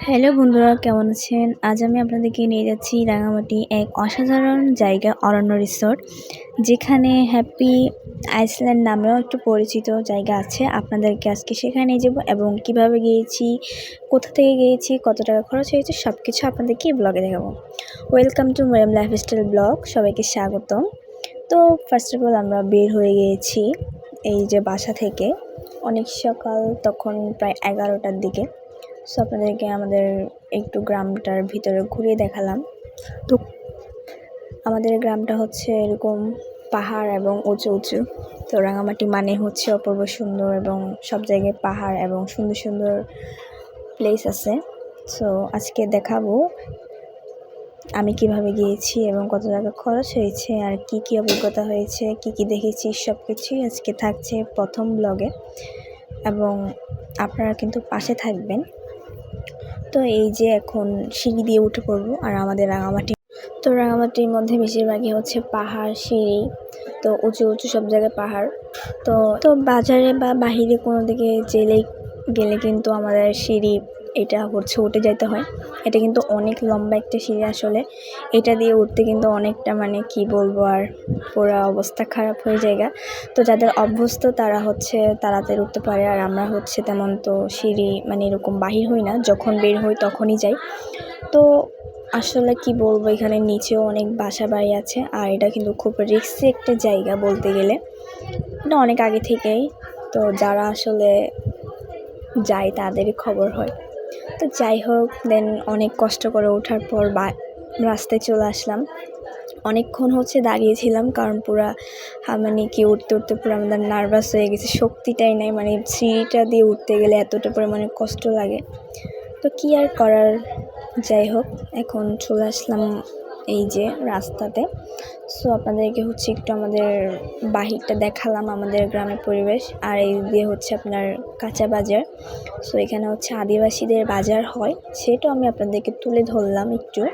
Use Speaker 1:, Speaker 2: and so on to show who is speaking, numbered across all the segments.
Speaker 1: Hello বন্ধুরা, কেমন আছেন? আজ আমি আপনাদেরকে নিয়ে যাচ্ছি রাঙামাটি এক অসাধারণ জায়গা, অরণ্য রিসোর্ট যেখানে হ্যাপি আইসল্যান্ড নামেও একটু পরিচিত জায়গা আছে। আপনাদেরকে আজকে সেখানে যাব এবং কীভাবে গিয়েছি, কোথা থেকে গিয়েছি, কত টাকা খরচ হয়েছে সব কিছু আপনাদেরকে ব্লগে দেখাবো। Welcome to Mariam lifestyle blog সবাইকে স্বাগতম। তো ফার্স্ট অফ অল আমরা বের হয়ে গিয়েছি এই যে বাসা থেকে। অনেক সকাল, তখন প্রায় এগারোটার দিকে। সো আপনাদেরকে আমাদের একটু গ্রামটার ভিতরে ঘুরিয়ে দেখালাম। তো আমাদের গ্রামটা হচ্ছে এরকম পাহাড় এবং উঁচু উঁচু। তো রাঙামাটি মানে হচ্ছে অপূর্ব সুন্দর এবং সব জায়গায় পাহাড় এবং সুন্দর সুন্দর প্লেস আছে। সো আজকে দেখাবো আমি কীভাবে গিয়েছি এবং কত টাকা খরচ হয়েছে, আর কি কি অভিজ্ঞতা হয়েছে, কি কি দেখেছি সব কিছুই আজকে থাকছে প্রথম ব্লগে এবং আপনারা কিন্তু পাশে থাকবেন। তো এই যে এখন সিঁড়ি দিয়ে উঠে পড়ব আর আমাদের রাঙামাটি। তো রাঙামাটির মধ্যে বেশিরভাগই হচ্ছে পাহাড়, সিঁড়ি, তো উঁচু উঁচু সব জায়গায় পাহাড়। তো তো বাজারে বা বাহিরে কোনো দিকে জেলে গেলে কিন্তু আমাদের সিঁড়ি এটা হচ্ছে উঠে যেতে হয়। এটা কিন্তু অনেক লম্বা একটা সিঁড়ি আসলে। এটা দিয়ে উঠতে কিন্তু অনেকটা মানে কি বলব আর পুরো অবস্থা খারাপ হয়ে যায় তো যাদের অভ্যস্ত তারা হচ্ছে তাড়াতাড়ি উঠতে পারে আর আমরা হচ্ছে তেমন তো সিঁড়ি মানে এরকম বাহির হই না। যখন বের হই তখনই যাই। তো আসলে কি বলব এখানে নিচেও অনেক বাসা বাড়ি আছে আর এটা কিন্তু খুব রিক্সি একটা জায়গা বলতে গেলে। এটা অনেক আগে থেকেই। তো যারা আসলে যায় তাদেরই খবর হয়। তো যাই হোক দেন অনেক কষ্ট করে ওঠার পর বা, রাস্তায় চলে আসলাম। অনেকক্ষণ হচ্ছে দাঁড়িয়েছিলাম, কারণ পুরা মানে কি উঠতে উঠতে পুরো আমাদের নার্ভাস হয়ে গেছে, শক্তিটাই নাই মানে সিঁড়িটা দিয়ে উঠতে গেলে এতটা পরিমাণে কষ্ট লাগে। তো কী আর করার, যাই হোক, এখন চলে আসলাম এই যে রাস্তাতে। সো আপনাদেরকে হচ্ছে একটু আমাদের বাহিরটা দেখালাম, আমাদের গ্রামের পরিবেশ। আর এই দিয়ে হচ্ছে আপনার কাঁচা বাজার। সো এখানে হচ্ছে আদিবাসীদের বাজার হয়। সেটাও আমি আপনাদেরকে তুলে ধরলাম একটু।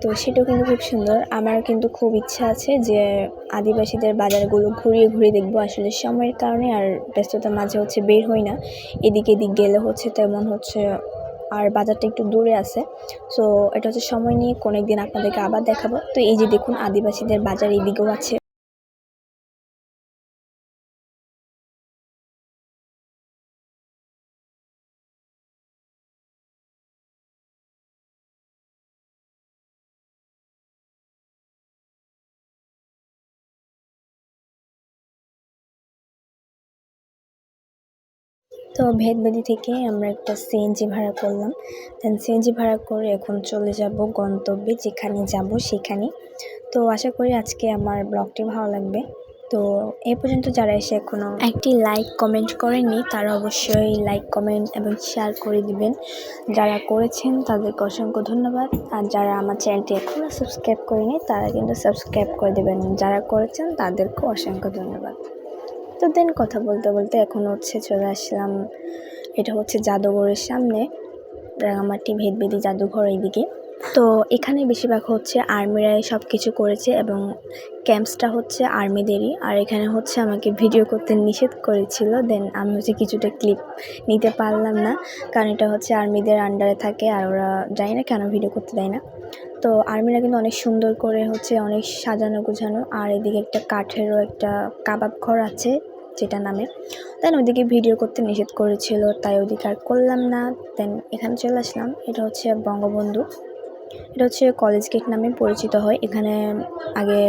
Speaker 1: তো, সেটাও কিন্তু খুব সুন্দর। আমার কিন্তু খুব ইচ্ছা আছে যে আদিবাসীদের বাজারগুলো ঘুরিয়ে ঘুরিয়ে দেখব আসলে সময়ের কারণে। আর ব্যস্ততার মাঝে হচ্ছে বের হই না। এদিকে এদিক গেলে হচ্ছে তেমন হচ্ছে আর বাজারটা একটু দূরে আছে। সো এটা হচ্ছে সময় নিয়ে কোনো একদিন আপনাদেরকে আবার দেখাবো। তো এই যে দেখুন, আদিবাসীদের বাজার এদিকেও আছে। তো ভেদবেদি থেকে আমরা একটা সিএনজি ভাড়া করলাম। দেন সিএনজি ভাড়া করে এখন চলে যাব গন্তব্যে, যেখানে যাব সেখানে। তো আশা করি আজকে আমার ব্লগটি ভালো লাগবে। তো এ পর্যন্ত যারা এসে এখনও একটি লাইক কমেন্ট করেননি, তারা অবশ্যই লাইক, কমেন্ট এবং শেয়ার করে দিবেন। যারা করেছেন, তাদেরকে অসংখ্য ধন্যবাদ। আর যারা আমার চ্যানেলটি এখনও সাবস্ক্রাইব করেনি তারা কিন্তু সাবস্ক্রাইব করে দেবেন। যারা করেছেন, তাদেরকেও অসংখ্য ধন্যবাদ। তো দেন কথা বলতে বলতে এখন হচ্ছে চলে আসলাম। এটা হচ্ছে জাদুঘরের সামনে। রাঙামাটি ভেদবেদি জাদুঘর এইদিকে। তো এখানে বেশিরভাগ হচ্ছে আর্মিরাই সব কিছু করেছে এবং ক্যাম্পসটা হচ্ছে আর্মিদেরই। আর এখানে হচ্ছে আমাকে ভিডিও করতে নিষেধ করেছিল। দেন আমি হচ্ছে কিছুটা ক্লিপ নিতে পারলাম না। কারণ এটা হচ্ছে আর্মিদের আন্ডারে থাকে আর ওরা জানি না কেন ভিডিও করতে দেয় না। তো আর্মিরা কিন্তু অনেক সুন্দর করে হচ্ছে অনেক সাজানো গোছানো। আর এদিকে একটা কাঠেরও একটা কাবাব ঘর আছে, যেটা নামে। দেন ওইদিকে ভিডিও করতে নিষেধ করেছিল, তাই ওইদিকে আর করলাম না। দেন এখানে চলে আসলাম। এটা হচ্ছে বঙ্গবন্ধু। এটা হচ্ছে কলেজ গেট নামে পরিচিত হয়। এখানে আগে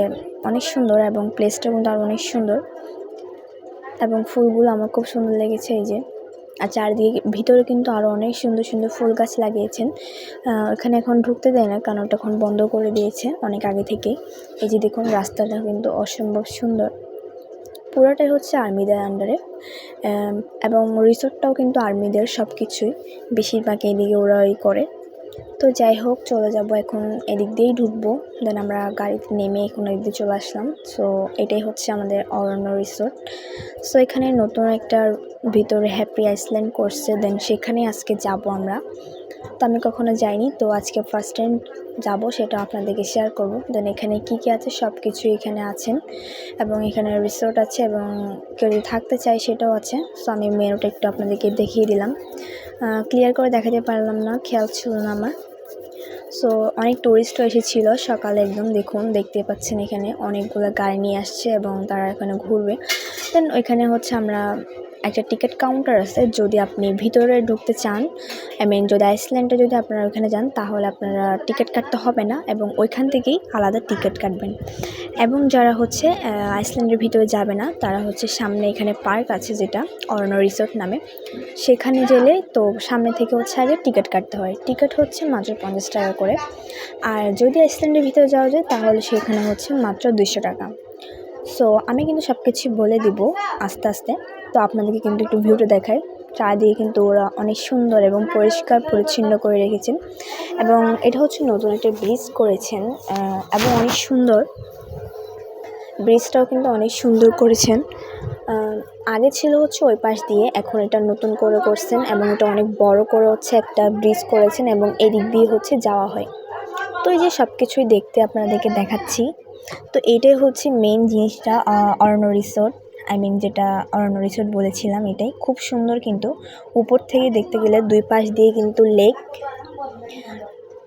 Speaker 1: অনেক সুন্দর এবং প্লেসটা কিন্তু আর অনেক সুন্দর। এবং ফুলগুলো আমার খুব সুন্দর লেগেছে এই যে। আর চারদিকে ভিতরে কিন্তু আরও অনেক সুন্দর সুন্দর ফুল গাছ লাগিয়েছেন। ওখানে এখন ঢুকতে দেয় না, কারণ ওটা এখন বন্ধ করে দিয়েছে অনেক আগে থেকে। এই যে দেখুন, রাস্তাটা কিন্তু অসম্ভব সুন্দর। পুরোটাই হচ্ছে আর্মিদের আন্ডারে এবং রিসোর্টটাও কিন্তু আর্মিদের সব কিছুই বেশিরভাগ এদিকে ওরাই করে। তো যাই হোক, চলে যাব এখন এদিক দিয়েই ঢুকবো। দেন আমরা গাড়িতে নেমে এখন এদিক দিয়ে চলে আসলাম। সো এটাই হচ্ছে আমাদের অরণ্য রিসোর্ট সো এখানে নতুন একটা ভিতরে হ্যাপি আইসল্যান্ড করছে। দেন সেখানে আজকে যাব আমরা। তো আমি কখনো যাইনি, তো আজকে ফার্স্ট টাইম যাব, সেটা আপনাদেরকে শেয়ার করব। দেন এখানে কি কি আছে? সব কিছু এখানে আছেন এবং এখানে রিসোর্ট আছে এবং কেউ যদি থাকতে চায় সেটাও আছে। সো আমি মেনুটা একটু আপনাদেরকে দেখিয়ে দিলাম। ক্লিয়ার করে দেখাতে পারলাম না, খেয়াল ছিল না আমার। সো অনেক টুরিস্টও এসেছিল সকালে একদম, দেখুন, দেখতে পাচ্ছেন এখানে অনেকগুলো গাড়ি নিয়ে আসছে এবং তারা এখানে ঘুরবে। দেন ওইখানে হচ্ছে আমরা একটা টিকিট কাউন্টার আছে, যদি আপনি ভিতরে ঢুকতে চান আই মিন যদি আইসল্যান্ডে যদি আপনারা ওইখানে যান, তাহলে আপনারা টিকিট কাটতে হবে না এবং ওইখান থেকেই আলাদা টিকিট কাটবেন। এবং যারা হচ্ছে আইসল্যান্ডের ভিতরে যাবে না, তারা হচ্ছে সামনে এখানে পার্ক আছে যেটা অরণ্য রিসোর্ট নামে। সেখানে গেলে তো সামনে থেকে হচ্ছে আগে টিকিট কাটতে হয়। টিকিট হচ্ছে মাত্র পঞ্চাশ টাকা করে। আর যদি আইসল্যান্ডের ভিতরে যাওয়া যায়, তাহলে সেখানে হচ্ছে মাত্র দুশো টাকা। সো আমি কিন্তু সব কিছুই বলে দিব আস্তে আস্তে। তো আপনাদেরকে কিন্তু একটু ভিউটা দেখাই। চারিদিকে কিন্তু ওরা অনেক সুন্দর এবং পরিষ্কার পরিচ্ছন্ন করে রেখেছেন এবং এটা হচ্ছে নতুন একটা ব্রিজ করেছেন এবং অনেক সুন্দর। ব্রিজটাও কিন্তু অনেক সুন্দর করেছেন। আগে ছিল হচ্ছে ওই পাশ দিয়ে, এখন এটা নতুন করে করছেন এবং এটা অনেক বড় করে হচ্ছে একটা ব্রিজ করেছেন এবং এদিক দিয়ে হচ্ছে যাওয়া হয়। তো এই যে সব কিছুই দেখতে আপনাদেরকে দেখাচ্ছি। তো এটাই হচ্ছে মেন জিনিসটা অরণ্য রিসোর্ট আই মিন যেটা অরণ্য রিসোর্ট বলেছিলাম এটাই। খুব সুন্দর কিন্তু। উপর থেকে দেখতে গেলে দুই পাশ দিয়ে কিন্তু লেক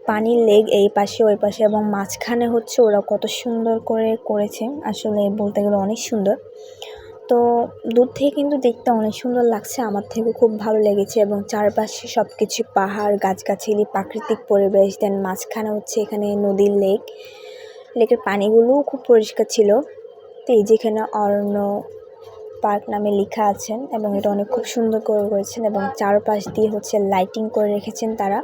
Speaker 1: পানির লেক এই পাশে, ওই পাশে এবং মাঝখানে হচ্ছে ওরা কত সুন্দর করে করেছে। আসলে বলতে গেলে অনেক সুন্দর। তো দূর থেকে কিন্তু দেখতে অনেক সুন্দর লাগছে। আমার থেকে খুব ভালো লেগেছে এবং চারপাশে সব কিছু পাহাড়, গাছগাছালি, প্রাকৃতিক পরিবেশ দেন মাঝখানে হচ্ছে এখানে নদীর লেক লেকের পানিগুলোও খুব পরিষ্কার ছিল। তো এই যেখানে অরণ্য পার্ক নামে লেখা আছেন এবং এটা অনেক খুব সুন্দর করে করেছেন এবং চারপাশ দিয়ে হচ্ছে লাইটিং করে রেখেছেন তারা।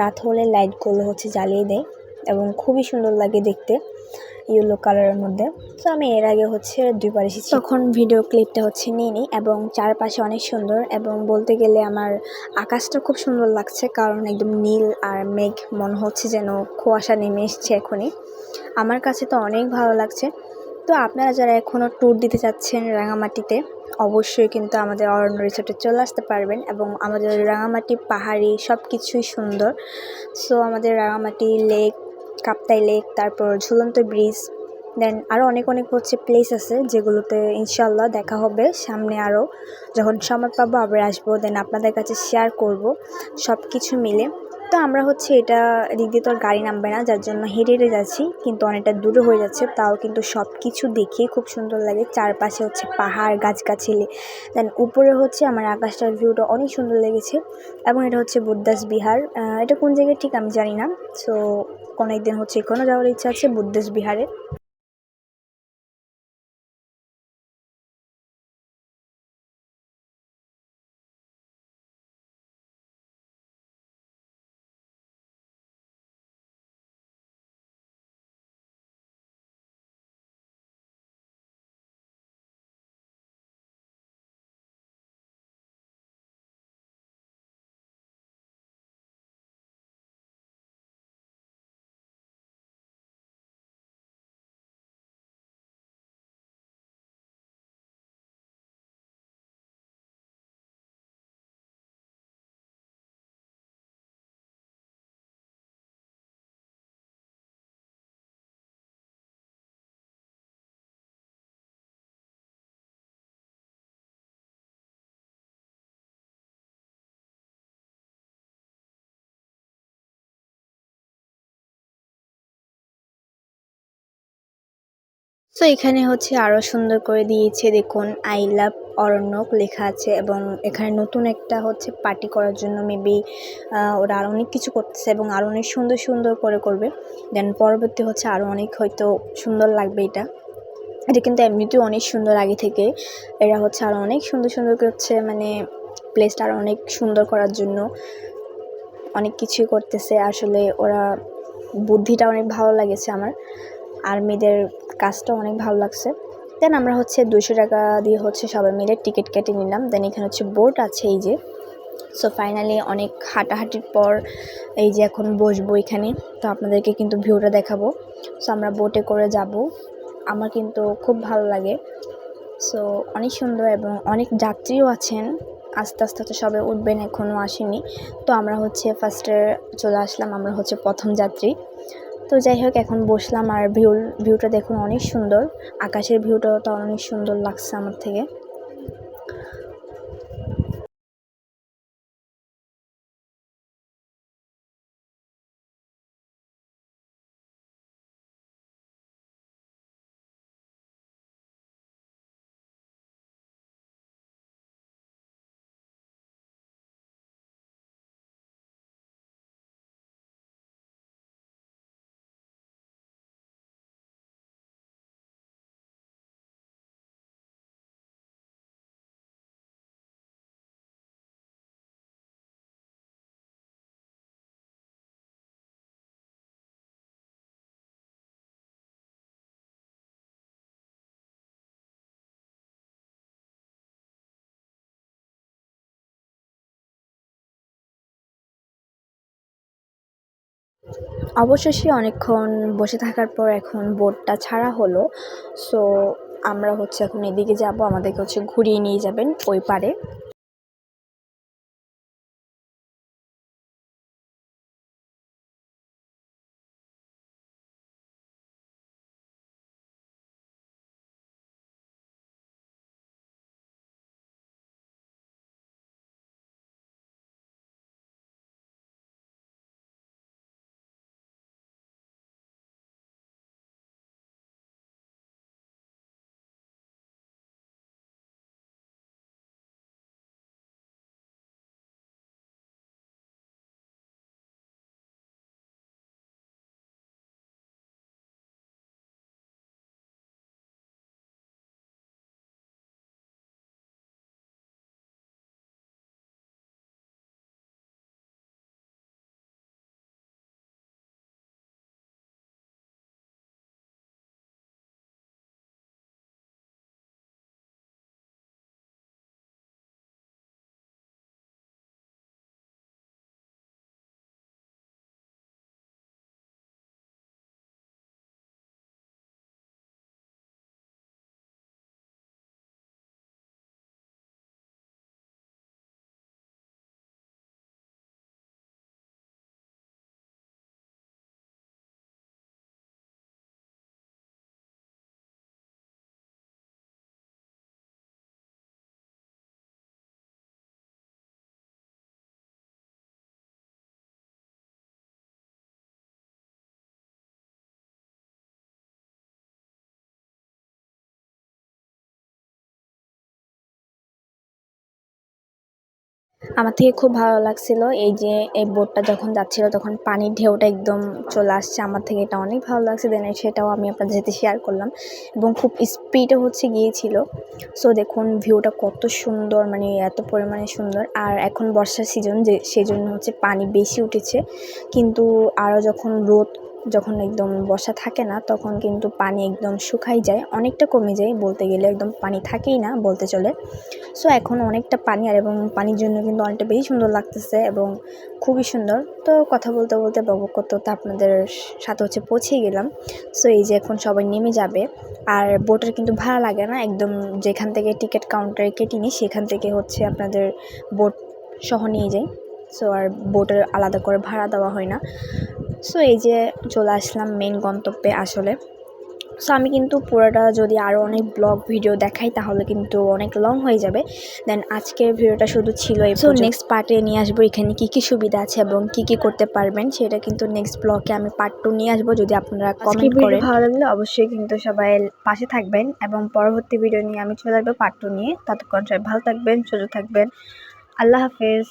Speaker 1: রাত হলে লাইটগুলো হচ্ছে জ্বালিয়ে দেয় এবং খুবই সুন্দর লাগে দেখতে ইয়েলো কালারের মধ্যে। তো আমি এর আগে হচ্ছে দুইবার এসেছি। তখন ভিডিও ক্লিপটা হচ্ছে নিয়ে নিই এবং চারপাশে অনেক সুন্দর এবং বলতে গেলে আমার আকাশটা খুব সুন্দর লাগছে কারণ একদম নীল আর মেঘ মনে হচ্ছে যেন কুয়াশা নেমে এসছে এখনই। আমার কাছে তো অনেক ভালো লাগছে। তো আপনারা যারা এখনও ট্যুর দিতে চাচ্ছেন রাঙামাটিতে, অবশ্যই কিন্তু আমাদের অরণ্য রিসোর্টে চলে আসতে পারবেন এবং আমাদের রাঙামাটি পাহাড়ি সব কিছুই সুন্দর। সো আমাদের রাঙামাটি লেক কাপ্তাই লেক তারপর ঝুলন্ত ব্রিজ দেন আরও অনেক অনেক হচ্ছে প্লেস আছে যেগুলোতে ইনশাল্লাহ দেখা হবে সামনে আরও যখন সময় পাবো আবার আসব দেন আপনাদের কাছে শেয়ার করব সব কিছু মিলে। তো আমরা হচ্ছে এটা এদিক দিয়ে তো আর গাড়ি নামবে না, যার জন্য হেঁটে হেঁটে যাচ্ছি, কিন্তু অনেকটা দূরে হয়ে যাচ্ছে, তাও কিন্তু সব কিছু দেখে খুব সুন্দর লাগে, চারপাশে হচ্ছে পাহাড়, গাছগাছালি দেন উপরে হচ্ছে আমার আকাশটার ভিউটা অনেক সুন্দর লেগেছে, এবং এটা হচ্ছে বুদ্ধাস বিহার এটা কোন জায়গায় ঠিক আমি জানি না সো কোনো একদিন হচ্ছে এখনও যাওয়ার ইচ্ছা আছে বুদ্ধাস বিহারে। তো এখানে হচ্ছে আরও সুন্দর করে দিয়েছে, দেখুন আই লাভ অরণ্যক লেখা আছে এবং এখানে নতুন একটা হচ্ছে পার্টি করার জন্য মেবি ওরা আরও অনেক কিছু করতেছে এবং আরও অনেক সুন্দর সুন্দর করে করবে। দেন পরবর্তী হচ্ছে আরও অনেক হয়তো সুন্দর লাগবে এটা। এটা কিন্তু এমনিতেও অনেক সুন্দর আগে থেকে। এরা হচ্ছে আরও অনেক সুন্দর সুন্দর করছে মানে প্লেসটা আরও অনেক সুন্দর করার জন্য। অনেক কিছুই করতেছে, আসলে ওরা বুদ্ধিটা অনেক ভালো লাগেছে আমার। আর্মিদের কাজটা অনেক ভালো লাগছে। দেন আমরা হচ্ছে দুশো টাকা দিয়ে হচ্ছে সবাই মিলে টিকিট কেটে নিলাম। দেন এখানে হচ্ছে বোট আছে এই যে। সো ফাইনালি অনেক হাঁটাহাঁটির পর এই যে এখন বসবো এখানে। তো আপনাদেরকে কিন্তু ভিউটা দেখাবো। সো আমরা বোটে করে যাব। আমার কিন্তু খুব ভালো লাগে। সো অনেক সুন্দর এবং অনেক যাত্রীও আছেন। আস্তে আস্তে তো সবে উঠবেন এখনও আসেনি। তো আমরা হচ্ছে ফার্স্টে চলে আসলাম, আমরা হচ্ছে প্রথম যাত্রী। তো যাই হোক, এখন বসলাম আর ভিউ ভিউটা দেখুন অনেক সুন্দর। আকাশের ভিউটাও তো অনেক সুন্দর লাগছে আমার থেকে। অবশেষে অনেকক্ষণ বসে থাকার পর এখন বোটটা ছাড়া হলো। সো আমরা হচ্ছে এখন এদিকে যাব, আমাদেরকে হচ্ছে ঘুরিয়ে নিয়ে যাবেন ওই পারে। আমার থেকে খুব ভালো লাগছিল এই যে, এই বোটটা যখন যাচ্ছিল তখন পানির ঢেউটা একদম চলে আসছে আমার থেকে, এটা অনেক ভালো লাগছে। দেন সেটাও আমি আপনাদের সাথে শেয়ার করলাম এবং খুব স্পিডে হচ্ছে গিয়েছিল। সো দেখুন ভিউটা কত সুন্দর মানে এত পরিমাণে সুন্দর। আর এখন বর্ষার সিজন যে সেই জন্য হচ্ছে পানি বেশি উঠেছে। কিন্তু আরও যখন রোদ যখন একদম বর্ষা থাকে না, তখন কিন্তু পানি একদম শুকাই যায়। অনেকটা কমে যায় বলতে গেলে, একদম পানি থাকেই না বলতে চলে। সো এখন অনেকটা পানি, আর এবং পানির জন্য কিন্তু অনেকটা বেশি সুন্দর লাগতেছে এবং খুবই সুন্দর। তো কথা বলতে বলতে বক করতে আপনাদের সাথে হচ্ছে পৌঁছে গেলাম। সো এই যে এখন সবাই নেমে যাবে, আর বোটের কিন্তু ভাড়া লাগে না। একদম যেখান থেকে টিকিট কাউন্টারে কেটে নিই, সেখান থেকে হচ্ছে আপনাদের বোট সহ নিয়ে যাই। সো আর বোটের আলাদা করে ভাড়া দেওয়া হয় না। সো এই যে চলে আসলাম মেন গন্তব্যে আসলে। সো আমি কিন্তু পুরোটা যদি আরও অনেক ব্লগ ভিডিও দেখাই তাহলে কিন্তু অনেক লং হয়ে যাবে। দেন আজকের ভিডিওটা শুধু ছিল সো নেক্সট পার্টে নিয়ে আসব এখানে কী কী সুবিধা আছে এবং কী কী করতে পারবেন সেটা কিন্তু নেক্সট ব্লগে আমি পার্ট টু নিয়ে আসব যদি আপনারা কমেন্ট করেন। ভালো লাগলে অবশ্যই কিন্তু সবাই পাশে থাকবেন এবং পরবর্তী ভিডিও নিয়ে আমি চলে আসব পার্ট টু নিয়ে। ততক্ষণ সবাই ভালো থাকবেন সুযোগ থাকবেন। আল্লাহ হাফেজ।